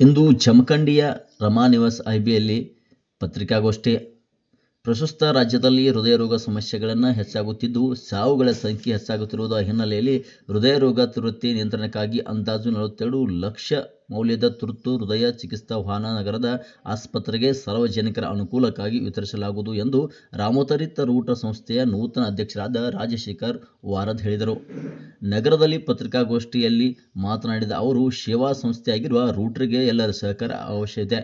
ಇಂದು ಜಮಖಂಡಿಯ ರಮಾನಿವಾಸ್ ಐಬಿಯಲ್ಲಿ ಪತ್ರಿಕಾಗೋಷ್ಠಿ ಪ್ರಸ್ತುತ ರಾಜ್ಯದಲ್ಲಿ ಹೃದಯ ರೋಗ ಸಮಸ್ಯೆಗಳನ್ನು ಹೆಚ್ಚಾಗುತ್ತಿದ್ದು, ಸಾವುಗಳ ಸಂಖ್ಯೆ ಹೆಚ್ಚಾಗುತ್ತಿರುವ ಹಿನ್ನೆಲೆಯಲ್ಲಿ ಹೃದಯ ರೋಗ ತುರ್ತಿ ನಿಯಂತ್ರಣಕ್ಕಾಗಿ ಅಂದಾಜು ನಲವತ್ತೆರಡು ಲಕ್ಷ ಮೌಲ್ಯದ ತುರ್ತು ಹೃದಯ ಚಿಕಿತ್ಸಾ ವಾಹನ ನಗರದ ಆಸ್ಪತ್ರೆಗೆ ಸಾರ್ವಜನಿಕರ ಅನುಕೂಲಕ್ಕಾಗಿ ವಿತರಿಸಲಾಗುವುದು ಎಂದು ರಾಮೋತರಿತ ರೂಟ ಸಂಸ್ಥೆಯ ನೂತನ ಅಧ್ಯಕ್ಷರಾದ ರಾಜಶೇಖರ್ ವಾರದ್ ಹೇಳಿದರು. ನಗರದಲ್ಲಿ ಪತ್ರಿಕಾಗೋಷ್ಠಿಯಲ್ಲಿ ಮಾತನಾಡಿದ ಅವರು, ಸೇವಾ ಸಂಸ್ಥೆಯಾಗಿರುವ ರೂಟ್ರಿಗೆ ಎಲ್ಲರ ಸಹಕಾರ ಅವಶ್ಯವಿದೆ.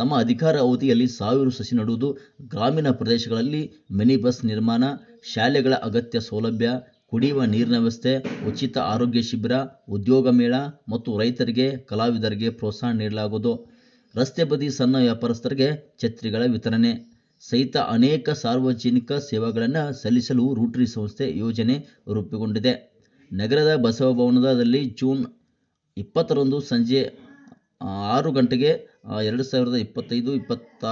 ತಮ್ಮ ಅಧಿಕಾರ ಅವಧಿಯಲ್ಲಿ ಸಾವಿರ ಸಸಿ ನೆಡುವುದು ಗ್ರಾಮೀಣ ಪ್ರದೇಶಗಳಲ್ಲಿ ಮಿನಿ ಬಸ್ ನಿರ್ಮಾಣ, ಶಾಲೆಗಳ ಅಗತ್ಯ ಸೌಲಭ್ಯ, ಕುಡಿಯುವ ನೀರಿನ ವ್ಯವಸ್ಥೆ, ಉಚಿತ ಆರೋಗ್ಯ ಶಿಬಿರ, ಉದ್ಯೋಗ ಮೇಳ ಮತ್ತು ರೈತರಿಗೆ, ಕಲಾವಿದರಿಗೆ ಪ್ರೋತ್ಸಾಹ ನೀಡಲಾಗುವುದು. ರಸ್ತೆ ಬದಿ ಸಣ್ಣ ವ್ಯಾಪಾರಸ್ಥರಿಗೆ ಛತ್ರಿಗಳ ವಿತರಣೆ. ಸಹಿತ ಅನೇಕ ಸಾರ್ವಜನಿಕ ಸೇವೆಗಳನ್ನು ಸಲ್ಲಿಸಲು ರೂಟ್ರಿ ಸಂಸ್ಥೆ ಯೋಜನೆ ರೂಪುಗೊಂಡಿದೆ. ನಗರದ ಬಸವಭವನದಲ್ಲಿ ಜೂನ್ ಇಪ್ಪತ್ತರಂದು ಸಂಜೆ ಆರು ಗಂಟೆಗೆ ಎರಡು ಸಾವಿರದ ಇಪ್ಪತ್ತೈದು ಇಪ್ಪತ್ತ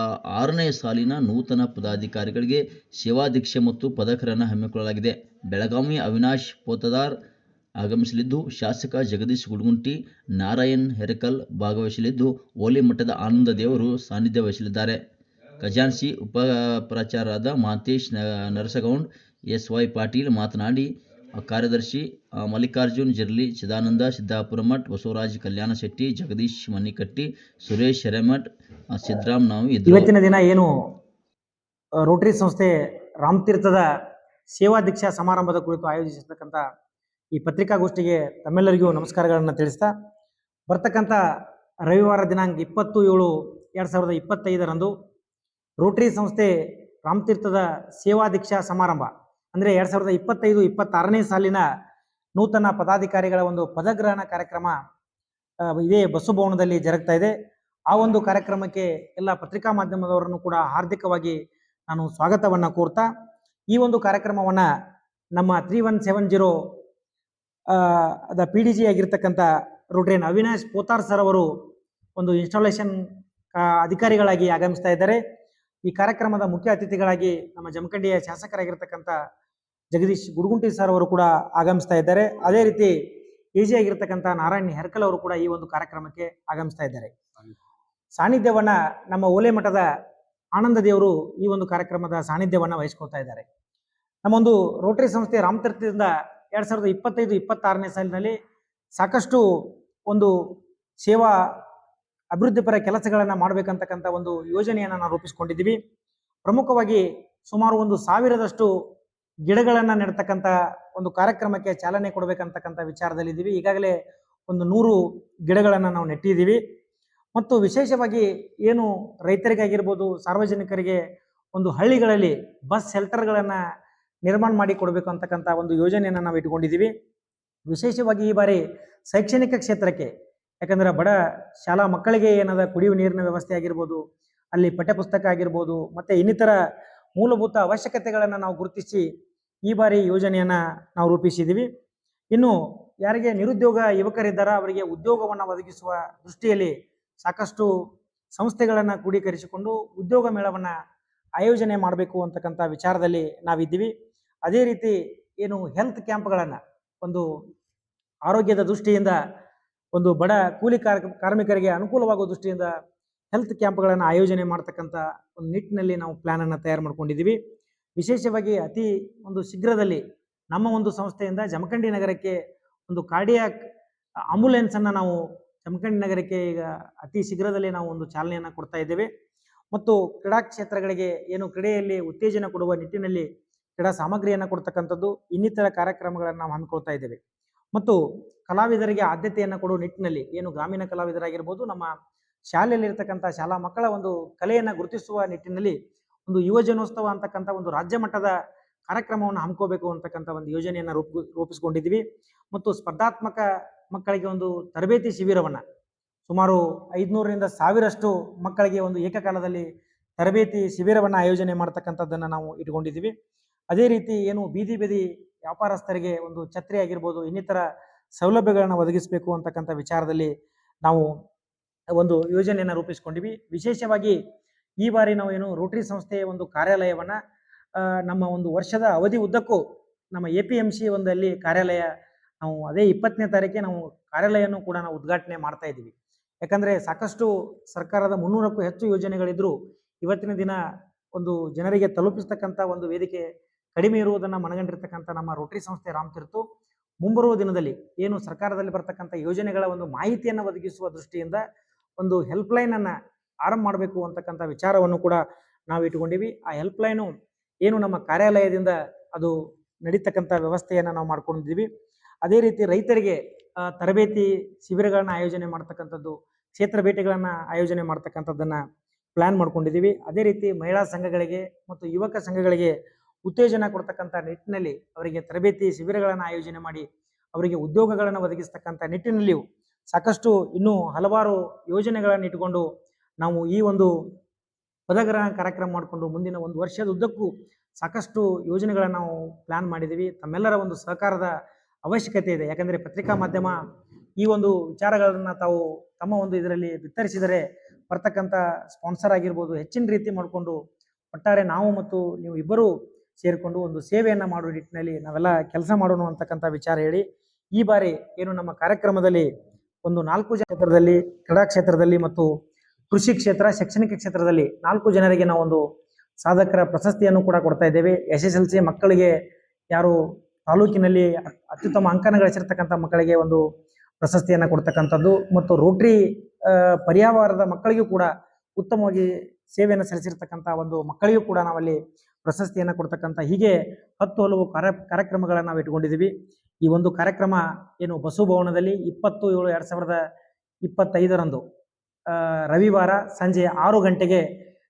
ಆರನೇ ಸಾಲಿನ ನೂತನ ಪದಾಧಿಕಾರಿಗಳಿಗೆ ಸೇವಾದೀಕ್ಷೆ ಮತ್ತು ಪದಕರನ್ನು ಹಮ್ಮಿಕೊಳ್ಳಲಾಗಿದೆ. ಬೆಳಗಾವಿ ಅವಿನಾಶ್ ಪೋತದಾರ್ ಆಗಮಿಸಲಿದ್ದು, ಶಾಸಕ ಜಗದೀಶ್ ಗುಡಗುಂಟಿ, ನಾರಾಯಣ್ ಹೆರಕಲ್ ಭಾಗವಹಿಸಲಿದ್ದು, ಓಲಿ ಮಠದ ಆನಂದ ದೇವರು ಸಾನ್ನಿಧ್ಯ ವಹಿಸಲಿದ್ದಾರೆ. ಖಜಾನ್ಸಿ ಉಪ ಪ್ರಾಚಾರ್ಯರಾದ ಮಾತೇಶ್ ನರಸಗೌಂಡ್, ಎಸ್ ವೈ ಪಾಟೀಲ್ ಮಾತನಾಡಿ ಕಾರ್ಯದರ್ಶಿ ಮಲ್ಲಿಕಾರ್ಜುನ್ ಜಿರ್ಲಿ, ಚಿದಾನಂದ ಸಿದ್ದಾಪುರ ಮಠ್ ಬಸವರಾಜ್ ಕಲ್ಯಾಣ ಶೆಟ್ಟಿ, ಜಗದೀಶ್ ಮಣಿಕಟ್ಟಿ ಸುರೇಶ್ ಹಿರೇಮಠ್ ಸಿದ್ದರಾಮ್ ನಾವು ಇವತ್ತಿನ ದಿನ ಏನು ರೋಟರಿ ಸಂಸ್ಥೆ ರಾಮತೀರ್ಥದ ಸೇವಾ ದೀಕ್ಷಾ ಸಮಾರಂಭದ ಕುರಿತು ಆಯೋಜಿಸಿರ್ತಕ್ಕಂಥ ಈ ಪತ್ರಿಕಾಗೋಷ್ಠಿಗೆ ತಮ್ಮೆಲ್ಲರಿಗೂ ನಮಸ್ಕಾರಗಳನ್ನು ತಿಳಿಸ್ತಾ, ಬರ್ತಕ್ಕಂಥ ರವಿವಾರ ದಿನಾಂಕ ಇಪ್ಪತ್ತು ಏಳು ಎರಡು ಸಾವಿರದ ಇಪ್ಪತ್ತೈದರಂದು ರೋಟರಿ ಸಂಸ್ಥೆ ರಾಮತೀರ್ಥದ ಸೇವಾ ದೀಕ್ಷಾ ಸಮಾರಂಭ ಅಂದರೆ ಎರಡ್ ಸಾವಿರದ ಇಪ್ಪತ್ತೈದು, ಇಪ್ಪತ್ತಾರನೇ ಸಾಲಿನ ನೂತನ ಪದಾಧಿಕಾರಿಗಳ ಒಂದು ಪದಗ್ರಹಣ ಕಾರ್ಯಕ್ರಮ ಇದೇ ಬಸ್ಸು ಭವನದಲ್ಲಿ ಜರುಗ್ತಾ ಇದೆ. ಆ ಒಂದು ಕಾರ್ಯಕ್ರಮಕ್ಕೆ ಎಲ್ಲ ಪತ್ರಿಕಾ ಮಾಧ್ಯಮದವರನ್ನು ಕೂಡ ಹಾರ್ದಿಕವಾಗಿ ನಾನು ಸ್ವಾಗತವನ್ನ ಕೋರ್ತಾ, ಈ ಒಂದು ಕಾರ್ಯಕ್ರಮವನ್ನ ನಮ್ಮ ತ್ರೀ ಒನ್ ಸೆವೆನ್ ಜೀರೋ ಅದ ಪಿ ಡಿ ಜಿ ಆಗಿರ್ತಕ್ಕಂಥ ರುಡ್ರೇನ್ ಅವಿನಾಶ್ ಪೋತಾರ್ ಸರ್ ಅವರು ಒಂದು ಇನ್ಸ್ಟಾಲೇಷನ್ ಅಧಿಕಾರಿಗಳಾಗಿ ಆಗಮಿಸ್ತಾ ಇದ್ದಾರೆ. ಈ ಕಾರ್ಯಕ್ರಮದ ಮುಖ್ಯ ಅತಿಥಿಗಳಾಗಿ ನಮ್ಮ ಜಮಖಂಡಿಯ ಶಾಸಕರಾಗಿರ್ತಕ್ಕಂಥ ಜಗದೀಶ್ ಗುಡುಗುಂಟಿ ಸರ್ ಅವರು ಕೂಡ ಆಗಮಿಸ್ತಾ ಇದ್ದಾರೆ. ಅದೇ ರೀತಿ ಆಗಿರ್ತಕ್ಕಂಥ ನಾರಾಯಣ್ ಹೆರ್ಕಲ್ ಅವರು ಕೂಡ ಈ ಒಂದು ಕಾರ್ಯಕ್ರಮಕ್ಕೆ ಆಗಮಿಸ್ತಾ ಇದ್ದಾರೆ. ಸಾನ್ನಿಧ್ಯವನ್ನ ನಮ್ಮ ಓಲೆ ಮಠದ ಆನಂದ ದೇವರು ಈ ಒಂದು ಕಾರ್ಯಕ್ರಮದ ಸಾನ್ನಿಧ್ಯವನ್ನ ವಹಿಸ್ಕೊಳ್ತಾ ಇದ್ದಾರೆ. ನಮ್ಮೊಂದು ರೋಟರಿ ಸಂಸ್ಥೆ ರಾಮತೀರ್ಥದಿಂದ ಎರಡ್ ಸಾವಿರದ ಇಪ್ಪತ್ತೈದು, ಇಪ್ಪತ್ತಾರನೇ ಸಾಲಿನಲ್ಲಿ ಸಾಕಷ್ಟು ಒಂದು ಸೇವಾ ಅಭಿವೃದ್ಧಿಪರ ಕೆಲಸಗಳನ್ನು ಮಾಡಬೇಕಂತಕ್ಕಂಥ ಒಂದು ಯೋಜನೆಯನ್ನ ನಾವು ರೂಪಿಸ್ಕೊಂಡಿದ್ದೀವಿ. ಪ್ರಮುಖವಾಗಿ ಸುಮಾರು ಒಂದು ಸಾವಿರದಷ್ಟು ಗಿಡಗಳನ್ನು ನೆಡ್ತಕ್ಕಂಥ ಒಂದು ಕಾರ್ಯಕ್ರಮಕ್ಕೆ ಚಾಲನೆ ಕೊಡಬೇಕಂತಕ್ಕಂಥ ವಿಚಾರದಲ್ಲಿದ್ದೀವಿ. ಈಗಾಗಲೇ ಒಂದು ನೂರು ಗಿಡಗಳನ್ನು ನಾವು ನೆಟ್ಟಿದ್ದೀವಿ. ಮತ್ತು ವಿಶೇಷವಾಗಿ ಏನು ರೈತರಿಗಾಗಿರ್ಬೋದು, ಸಾರ್ವಜನಿಕರಿಗೆ ಒಂದು ಹಳ್ಳಿಗಳಲ್ಲಿ ಬಸ್ ಶೆಲ್ಟರ್ಗಳನ್ನು ನಿರ್ಮಾಣ ಮಾಡಿ ಕೊಡಬೇಕು ಅಂತಕ್ಕಂಥ ಒಂದು ಯೋಜನೆಯನ್ನು ನಾವು ಇಟ್ಕೊಂಡಿದ್ದೀವಿ. ವಿಶೇಷವಾಗಿ ಈ ಬಾರಿ ಶೈಕ್ಷಣಿಕ ಕ್ಷೇತ್ರಕ್ಕೆ ಯಾಕಂದ್ರೆ ಬಡ ಶಾಲಾ ಮಕ್ಕಳಿಗೆ ಏನದ ಕುಡಿಯುವ ನೀರಿನ ವ್ಯವಸ್ಥೆ ಆಗಿರ್ಬೋದು, ಅಲ್ಲಿ ಪಠ್ಯಪುಸ್ತಕ ಆಗಿರ್ಬೋದು, ಮತ್ತೆ ಇನ್ನಿತರ ಮೂಲಭೂತ ಅವಶ್ಯಕತೆಗಳನ್ನು ನಾವು ಗುರುತಿಸಿ ಈ ಬಾರಿ ಯೋಜನೆಯನ್ನ ನಾವು ರೂಪಿಸಿದ್ದೀವಿ ಇನ್ನು ಯಾರಿಗೆ ನಿರುದ್ಯೋಗ ಯುವಕರಿದ್ದಾರ, ಅವರಿಗೆ ಉದ್ಯೋಗವನ್ನು ಒದಗಿಸುವ ದೃಷ್ಟಿಯಲ್ಲಿ ಸಾಕಷ್ಟು ಸಂಸ್ಥೆಗಳನ್ನು ಕ್ರೋಢೀಕರಿಸಿಕೊಂಡು ಉದ್ಯೋಗ ಮೇಳವನ್ನ ಆಯೋಜನೆ ಮಾಡಬೇಕು ಅಂತಕ್ಕಂಥ ವಿಚಾರದಲ್ಲಿ ನಾವಿದ್ದೀವಿ. ಅದೇ ರೀತಿ ಏನು ಹೆಲ್ತ್ ಕ್ಯಾಂಪ್ಗಳನ್ನು ಒಂದು ಆರೋಗ್ಯದ ದೃಷ್ಟಿಯಿಂದ ಒಂದು ಬಡ ಕೂಲಿ ಕಾರ್ ಕಾರ್ಮಿಕರಿಗೆ ಅನುಕೂಲವಾಗುವ ದೃಷ್ಟಿಯಿಂದ ಹೆಲ್ತ್ ಕ್ಯಾಂಪ್ಗಳನ್ನು ಆಯೋಜನೆ ಮಾಡ್ತಕ್ಕಂಥ ಒಂದು ನಿಟ್ಟಿನಲ್ಲಿ ನಾವು ಪ್ಲ್ಯಾನನ್ನು ತಯಾರು ಮಾಡ್ಕೊಂಡಿದ್ದೀವಿ ವಿಶೇಷವಾಗಿ ಅತಿ ಒಂದು ಶೀಘ್ರದಲ್ಲಿ ನಮ್ಮ ಒಂದು ಸಂಸ್ಥೆಯಿಂದ ಜಮಖಂಡಿ ನಗರಕ್ಕೆ ಒಂದು ಕಾರ್ಡಿಯಾಕ್ ಆಂಬುಲೆನ್ಸನ್ನು ನಾವು ಜಮಖಂಡಿ ನಗರಕ್ಕೆ ಈಗ ಅತಿ ಶೀಘ್ರದಲ್ಲಿ ನಾವು ಒಂದು ಚಾಲನೆಯನ್ನು ಕೊಡ್ತಾ ಇದ್ದೇವೆ. ಮತ್ತು ಕ್ರೀಡಾ ಕ್ಷೇತ್ರಗಳಿಗೆ ಏನು ಕ್ರೀಡೆಯಲ್ಲಿ ಉತ್ತೇಜನ ಕೊಡುವ ನಿಟ್ಟಿನಲ್ಲಿ ಕ್ರೀಡಾ ಸಾಮಗ್ರಿಯನ್ನು ಕೊಡ್ತಕ್ಕಂಥದ್ದು ಇನ್ನಿತರ ಕಾರ್ಯಕ್ರಮಗಳನ್ನು ನಾವು ಹಮ್ಮಿಕೊಳ್ತಾ ಇದ್ದೇವೆ. ಮತ್ತು ಕಲಾವಿದರಿಗೆ ಆದ್ಯತೆಯನ್ನು ಕೊಡುವ ನಿಟ್ಟಿನಲ್ಲಿ ಏನು ಗ್ರಾಮೀಣ ಕಲಾವಿದರಾಗಿರ್ಬೋದು, ನಮ್ಮ ಶಾಲೆಯಲ್ಲಿರ್ತಕ್ಕಂಥ ಶಾಲಾ ಮಕ್ಕಳ ಒಂದು ಕಲೆಯನ್ನು ಗುರುತಿಸುವ ನಿಟ್ಟಿನಲ್ಲಿ ಒಂದು ಯುವಜನೋತ್ಸವ ಅಂತಕ್ಕಂಥ ಒಂದು ರಾಜ್ಯ ಮಟ್ಟದ ಕಾರ್ಯಕ್ರಮವನ್ನು ಹಮ್ಮಿಕೋಬೇಕು ಅಂತಕ್ಕಂಥ ಒಂದು ಯೋಜನೆಯನ್ನು ರೂಪ ರೂಪಿಸ್ಕೊಂಡಿದ್ದೀವಿ. ಮತ್ತು ಸ್ಪರ್ಧಾತ್ಮಕ ಮಕ್ಕಳಿಗೆ ಒಂದು ತರಬೇತಿ ಶಿಬಿರವನ್ನು ಸುಮಾರು ಐದುನೂರರಿಂದ ಸಾವಿರಷ್ಟು ಮಕ್ಕಳಿಗೆ ಒಂದು ಏಕಕಾಲದಲ್ಲಿ ತರಬೇತಿ ಶಿಬಿರವನ್ನು ಆಯೋಜನೆ ಮಾಡ್ತಕ್ಕಂಥದ್ದನ್ನು ನಾವು ಇಟ್ಕೊಂಡಿದ್ದೀವಿ. ಅದೇ ರೀತಿ ಏನು ಬೀದಿ ಬೀದಿ ವ್ಯಾಪಾರಸ್ಥರಿಗೆ ಒಂದು ಛತ್ರಿ ಆಗಿರ್ಬೋದು ಇನ್ನಿತರ ಸೌಲಭ್ಯಗಳನ್ನು ಒದಗಿಸಬೇಕು ಅಂತಕ್ಕಂಥ ವಿಚಾರದಲ್ಲಿ ನಾವು ಒಂದು ಯೋಜನೆಯನ್ನು ರೂಪಿಸ್ಕೊಂಡಿವಿ. ವಿಶೇಷವಾಗಿ ಈ ಬಾರಿ ನಾವು ಏನು ರೋಟರಿ ಸಂಸ್ಥೆಯ ಒಂದು ಕಾರ್ಯಾಲಯವನ್ನ ನಮ್ಮ ಒಂದು ವರ್ಷದ ಅವಧಿ ಉದ್ದಕ್ಕೂ ನಮ್ಮ ಎ ಪಿ ಎಂ ಸಿ ಒಂದಲ್ಲಿ ಕಾರ್ಯಾಲಯ ನಾವು ಅದೇ ಇಪ್ಪತ್ತನೇ ತಾರೀಕಿಗೆ ನಾವು ಕಾರ್ಯಾಲಯವನ್ನು ಕೂಡ ನಾವು ಉದ್ಘಾಟನೆ ಮಾಡ್ತಾ ಇದ್ದೀವಿ. ಯಾಕಂದ್ರೆ ಸಾಕಷ್ಟು ಸರ್ಕಾರದ ಮುನ್ನೂರಕ್ಕೂ ಹೆಚ್ಚು ಯೋಜನೆಗಳಿದ್ರು ಇವತ್ತಿನ ದಿನ ಒಂದು ಜನರಿಗೆ ತಲುಪಿಸ್ತಕ್ಕಂಥ ಒಂದು ವೇದಿಕೆ ಕಡಿಮೆ ಇರುವುದನ್ನು ಮನಗಂಡಿರ್ತಕ್ಕಂಥ ನಮ್ಮ ರೋಟರಿ ಸಂಸ್ಥೆ ರಾಮತೀರ್ತು ಮುಂಬರುವ ದಿನದಲ್ಲಿ ಏನು ಸರ್ಕಾರದಲ್ಲಿ ಬರ್ತಕ್ಕಂಥ ಯೋಜನೆಗಳ ಒಂದು ಮಾಹಿತಿಯನ್ನು ಒದಗಿಸುವ ದೃಷ್ಟಿಯಿಂದ ಒಂದು ಹೆಲ್ಪ್ಲೈನ್ ಅನ್ನ ಆರಂಭ ಮಾಡಬೇಕು ಅಂತಕ್ಕಂಥ ವಿಚಾರವನ್ನು ಕೂಡ ನಾವು ಇಟ್ಟುಕೊಂಡಿವಿ. ಆ ಹೆಲ್ಪ್ಲೈನು ಏನು ನಮ್ಮ ಕಾರ್ಯಾಲಯದಿಂದ ಅದು ನಡೀತಕ್ಕಂಥ ವ್ಯವಸ್ಥೆಯನ್ನು ನಾವು ಮಾಡ್ಕೊಂಡಿದ್ದೀವಿ ಅದೇ ರೀತಿ ರೈತರಿಗೆ ತರಬೇತಿ ಶಿಬಿರಗಳನ್ನ ಆಯೋಜನೆ ಮಾಡ್ತಕ್ಕಂಥದ್ದು, ಕ್ಷೇತ್ರ ಭೇಟಿಗಳನ್ನು ಆಯೋಜನೆ ಮಾಡ್ತಕ್ಕಂಥದ್ದನ್ನ ಪ್ಲಾನ್ ಮಾಡ್ಕೊಂಡಿದ್ದೀವಿ ಅದೇ ರೀತಿ ಮಹಿಳಾ ಸಂಘಗಳಿಗೆ ಮತ್ತು ಯುವಕ ಸಂಘಗಳಿಗೆ ಉತ್ತೇಜನ ಕೊಡ್ತಕ್ಕಂಥ ನಿಟ್ಟಿನಲ್ಲಿ ಅವರಿಗೆ ತರಬೇತಿ ಶಿಬಿರಗಳನ್ನು ಆಯೋಜನೆ ಮಾಡಿ ಅವರಿಗೆ ಉದ್ಯೋಗಗಳನ್ನು ಒದಗಿಸ್ತಕ್ಕಂಥ ನಿಟ್ಟಿನಲ್ಲಿಯೂ ಸಾಕಷ್ಟು ಇನ್ನೂ ಹಲವಾರು ಯೋಜನೆಗಳನ್ನು ಇಟ್ಟುಕೊಂಡು ನಾವು ಈ ಒಂದು ಪದಗ್ರಹಣ ಕಾರ್ಯಕ್ರಮ ಮಾಡಿಕೊಂಡು ಮುಂದಿನ ಒಂದು ವರ್ಷದ ಉದ್ದಕ್ಕೂ ಸಾಕಷ್ಟು ಯೋಜನೆಗಳನ್ನು ನಾವು ಪ್ಲಾನ್ ಮಾಡಿದ್ದೀವಿ ತಮ್ಮೆಲ್ಲರ ಒಂದು ಸಹಕಾರದ ಅವಶ್ಯಕತೆ ಇದೆ. ಯಾಕಂದರೆ ಪತ್ರಿಕಾ ಮಾಧ್ಯಮ ಈ ಒಂದು ವಿಚಾರಗಳನ್ನು ತಾವು ತಮ್ಮ ಒಂದು ಇದರಲ್ಲಿ ಬಿತ್ತರಿಸಿದರೆ ಬರ್ತಕ್ಕಂಥ ಸ್ಪಾನ್ಸರ್ ಆಗಿರ್ಬೋದು, ಹೆಚ್ಚಿನ ರೀತಿ ಮಾಡಿಕೊಂಡು ಒಟ್ಟಾರೆ ನಾವು ಮತ್ತು ನೀವು ಇಬ್ಬರೂ ಸೇರಿಕೊಂಡು ಒಂದು ಸೇವೆಯನ್ನು ಮಾಡುವ ನಿಟ್ಟಿನಲ್ಲಿ ನಾವೆಲ್ಲ ಕೆಲಸ ಮಾಡೋಣ ಅಂತಕ್ಕಂಥ ವಿಚಾರ ಹೇಳಿ, ಈ ಬಾರಿ ಏನು ನಮ್ಮ ಕಾರ್ಯಕ್ರಮದಲ್ಲಿ ಒಂದು ನಾಲ್ಕು ಕ್ಷೇತ್ರದಲ್ಲಿ, ಕ್ರೀಡಾ ಕ್ಷೇತ್ರದಲ್ಲಿ ಮತ್ತು ಕೃಷಿ ಕ್ಷೇತ್ರ, ಶೈಕ್ಷಣಿಕ ಕ್ಷೇತ್ರದಲ್ಲಿ ನಾಲ್ಕು ಜನರಿಗೆ ನಾವು ಒಂದು ಸಾಧಕರ ಪ್ರಶಸ್ತಿಯನ್ನು ಕೂಡ ಕೊಡ್ತಾ ಇದ್ದೇವೆ. ಎಸ್ ಎಸ್ ಎಲ್ ಸಿ ಮಕ್ಕಳಿಗೆ ಯಾರು ತಾಲೂಕಿನಲ್ಲಿ ಅತ್ಯುತ್ತಮ ಅಂಕನ ಗಳಿಸಿರ್ತಕ್ಕಂಥ ಮಕ್ಕಳಿಗೆ ಒಂದು ಪ್ರಶಸ್ತಿಯನ್ನು ಕೊಡ್ತಕ್ಕಂಥದ್ದು ಮತ್ತು ರೋಟ್ರಿ ಪರ್ಯಾವಾರದ ಮಕ್ಕಳಿಗೂ ಕೂಡ ಉತ್ತಮವಾಗಿ ಸೇವೆಯನ್ನು ಸಲ್ಲಿಸಿರ್ತಕ್ಕಂಥ ಒಂದು ಮಕ್ಕಳಿಗೂ ಕೂಡ ನಾವಲ್ಲಿ ಪ್ರಶಸ್ತಿಯನ್ನು ಕೊಡ್ತಕ್ಕಂಥ ಹೀಗೆ ಹತ್ತು ಹಲವು ಕಾರ್ಯ, ಕಾರ್ಯಕ್ರಮಗಳನ್ನು ನಾವು ಇಟ್ಕೊಂಡಿದ್ದೀವಿ ಈ ಒಂದು ಕಾರ್ಯಕ್ರಮ ಏನು ಬಸು ಭವನದಲ್ಲಿ ಇಪ್ಪತ್ತು ಏಳು ಎರಡು ಸಾವಿರದ ಇಪ್ಪತ್ತೈದರಂದು ರವಿವಾರ ಸಂಜೆ ಆರು ಗಂಟೆಗೆ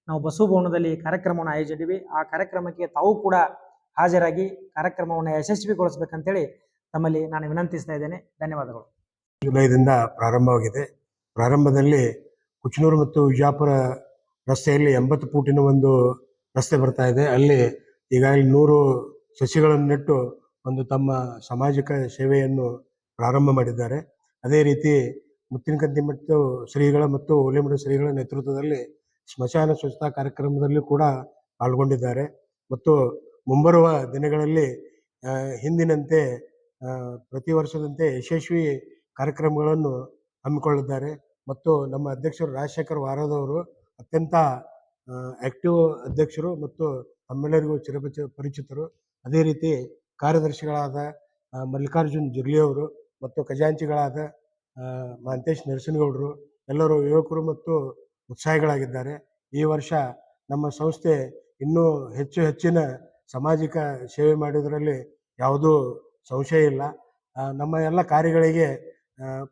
ನಾವು ಬಸು ಭವನದಲ್ಲಿ ಕಾರ್ಯಕ್ರಮವನ್ನು ಆಯೋಜಿಸಿದ್ದೀವಿ ಆ ಕಾರ್ಯಕ್ರಮಕ್ಕೆ ತಾವು ಕೂಡ ಹಾಜರಾಗಿ ಕಾರ್ಯಕ್ರಮವನ್ನು ಯಶಸ್ವಿಗೊಳಿಸ್ಬೇಕಂತೇಳಿ ತಮ್ಮಲ್ಲಿ ನಾನು ವಿನಂತಿಸ್ತಾ ಇದ್ದೇನೆ. ಧನ್ಯವಾದಗಳು. ಜುಲೈದಿಂದ ಪ್ರಾರಂಭವಾಗಿದೆ. ಪ್ರಾರಂಭದಲ್ಲಿ ಕುಚನೂರು ಮತ್ತು ವಿಜಾಪುರ ರಸ್ತೆಯಲ್ಲಿ ಎಂಬತ್ತು ಫೂಟಿನ ಒಂದು ರಸ್ತೆ ಬರ್ತಾ ಇದೆ. ಅಲ್ಲಿ ಈಗಾಗಲೇ ನೂರು ಸಸಿಗಳನ್ನು ನೆಟ್ಟು ಒಂದು ತಮ್ಮ ಸಾಮಾಜಿಕ ಸೇವೆಯನ್ನು ಪ್ರಾರಂಭ ಮಾಡಿದ್ದಾರೆ. ಅದೇ ರೀತಿ ಮುತ್ತಿನಕಂತಿ ಮತ್ತು ಶ್ರೀಗಳ ಮತ್ತು ಓಲೆಮಠ ಶ್ರೀಗಳ ನೇತೃತ್ವದಲ್ಲಿ ಸ್ಮಶಾನ ಸ್ವಚ್ಛತಾ ಕಾರ್ಯಕ್ರಮದಲ್ಲಿ ಕೂಡ ಪಾಲ್ಗೊಂಡಿದ್ದಾರೆ. ಮತ್ತು ಮುಂಬರುವ ದಿನಗಳಲ್ಲಿ ಹಿಂದಿನಂತೆ ಪ್ರತಿ ವರ್ಷದಂತೆ ಯಶಸ್ವಿ ಕಾರ್ಯಕ್ರಮಗಳನ್ನು ಹಮ್ಮಿಕೊಳ್ಳಿದ್ದಾರೆ ಮತ್ತು ನಮ್ಮ ಅಧ್ಯಕ್ಷರು ರಾಜಶೇಖರ್ ವಾರದವರು ಅತ್ಯಂತ ಆಕ್ಟಿವ್ ಅಧ್ಯಕ್ಷರು ಮತ್ತು ತಮ್ಮೆಲ್ಲರಿಗೂ ಚಿರಪಚ ಪರಿಚಿತರು. ಅದೇ ರೀತಿ ಕಾರ್ಯದರ್ಶಿಗಳಾದ ಮಲ್ಲಿಕಾರ್ಜುನ್ ಜಿರ್ಲಿಯವರು ಮತ್ತು ಖಜಾಂಚಿಗಳಾದ ಮಹಂತೇಶ್ ನರಸಿನಗೌಡರು ಎಲ್ಲರೂ ಯುವಕರು ಮತ್ತು ಉತ್ಸಾಹಿಗಳಾಗಿದ್ದಾರೆ. ಈ ವರ್ಷ ನಮ್ಮ ಸಂಸ್ಥೆ ಇನ್ನೂ ಹೆಚ್ಚು ಹೆಚ್ಚಿನ ಸಾಮಾಜಿಕ ಸೇವೆ ಮಾಡುವುದರಲ್ಲಿ ಯಾವುದೂ ಸಂಶಯ ಇಲ್ಲ. ನಮ್ಮ ಎಲ್ಲ ಕಾರ್ಯಗಳಿಗೆ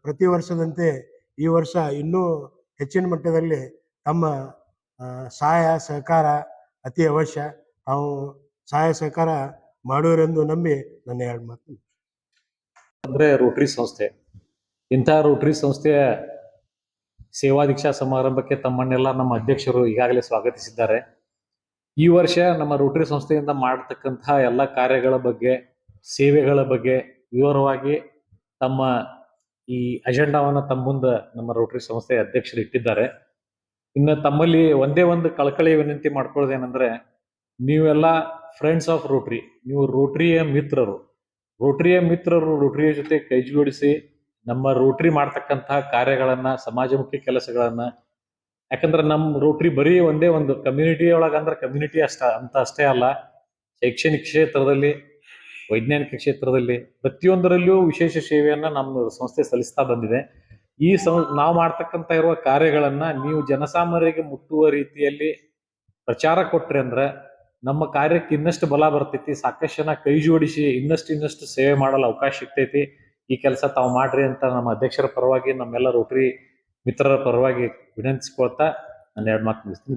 ಪ್ರತಿ ವರ್ಷದಂತೆ ಈ ವರ್ಷ ಇನ್ನೂ ಹೆಚ್ಚಿನ ಮಟ್ಟದಲ್ಲಿ ತಮ್ಮ ಸಹಾಯ, ಸಹಕಾರ ಅತಿ ಅವಶ್ಯ. ತಾವು ಸಹಾಯ, ಸಹಕಾರ ಮಾಡುವರೆಂದು ನಂಬಿ ನನ್ನ ಎರಡು ಮಾತು ಅಂದ್ರೆ ರೋಟರಿ ಸಂಸ್ಥೆ. ಇಂಥ ರೋಟರಿ ಸಂಸ್ಥೆಯ ಸೇವಾ ದೀಕ್ಷಾ ಸಮಾರಂಭಕ್ಕೆ ತಮ್ಮನ್ನೆಲ್ಲ ನಮ್ಮ ಅಧ್ಯಕ್ಷರು ಈಗಾಗಲೇ ಸ್ವಾಗತಿಸಿದ್ದಾರೆ. ಈ ವರ್ಷ ನಮ್ಮ ರೋಟರಿ ಸಂಸ್ಥೆಯಿಂದ ಮಾಡತಕ್ಕಂತಹ ಎಲ್ಲ ಕಾರ್ಯಗಳ ಬಗ್ಗೆ, ಸೇವೆಗಳ ಬಗ್ಗೆ ವಿವರವಾಗಿ ತಮ್ಮ ಈ ಅಜೆಂಡಾವನ್ನು ತಮ್ಮ ಮುಂದೆ ನಮ್ಮ ರೋಟರಿ ಸಂಸ್ಥೆಯ ಅಧ್ಯಕ್ಷರು ಇಟ್ಟಿದ್ದಾರೆ. ಇನ್ನು ತಮ್ಮಲ್ಲಿ ಒಂದೇ ಒಂದು ಕಳಕಳಿ ವಿನಂತಿ ಮಾಡ್ಕೊಳ್ಳೋದೇನೆಂದ್ರೆ, ನೀವೆಲ್ಲ ಫ್ರೆಂಡ್ಸ್ ಆಫ್ ರೋಟ್ರಿ ನೀವು ರೋಟ್ರಿಯ ಮಿತ್ರರು. ರೋಟ್ರಿಯ ಮಿತ್ರರು ರೋಟ್ರಿಯ ಜೊತೆ ಕೈ ಜೋಡಿಸಿ ನಮ್ಮ ರೋಟ್ರಿ ಮಾಡ್ತಕ್ಕಂತಹ ಕಾರ್ಯಗಳನ್ನ, ಸಮಾಜಮುಖಿ ಕೆಲಸಗಳನ್ನ, ಯಾಕಂದ್ರೆ ನಮ್ಮ ರೋಟ್ರಿ ಬರೀ ಒಂದೇ ಒಂದು ಕಮ್ಯುನಿಟಿ ಒಳಗಂದ್ರೆ ಕಮ್ಯುನಿಟಿ ಅಷ್ಟ ಅಂತ ಅಷ್ಟೇ ಅಲ್ಲ, ಶೈಕ್ಷಣಿಕ ಕ್ಷೇತ್ರದಲ್ಲಿ, ವೈಜ್ಞಾನಿಕ ಕ್ಷೇತ್ರದಲ್ಲಿ ಪ್ರತಿಯೊಂದರಲ್ಲಿಯೂ ವಿಶೇಷ ಸೇವೆಯನ್ನ ನಮ್ಮ ಸಂಸ್ಥೆ ಸಲ್ಲಿಸ್ತಾ ಬಂದಿದೆ. ಈ ಸಂ, ನಾವು ಮಾಡ್ತಕ್ಕಂತ ಇರುವ ಕಾರ್ಯಗಳನ್ನ ನೀವು ಜನಸಾಮಾನ್ಯರಿಗೆ ಮುಟ್ಟುವ ರೀತಿಯಲ್ಲಿ ಪ್ರಚಾರ ಕೊಟ್ರಿ ಅಂದ್ರೆ ನಮ್ಮ ಕಾರ್ಯಕ್ಕೆ ಇನ್ನಷ್ಟು ಬಲ ಬರ್ತೈತಿ, ಸಾಕಷ್ಟು ಜನ ಕೈ ಜೋಡಿಸಿ ಇನ್ನಷ್ಟು ಇನ್ನಷ್ಟು ಸೇವೆ ಮಾಡಲು ಅವಕಾಶ ಸಿಗ್ತೈತಿ. ಈ ಕೆಲಸ ತಾವು ಮಾಡ್ರಿ ಅಂತ ನಮ್ಮ ಅಧ್ಯಕ್ಷರ ಪರವಾಗಿ ನಮ್ಮೆಲ್ಲ ರೋಟರಿ ಮಿತ್ರರ ಪರವಾಗಿ ವಿನಂತಿಸ್ಕೊಳ್ತಾ ನಾನು ಎರಡು ಮಾತು ಮುಗಿಸ್ತೀನಿ.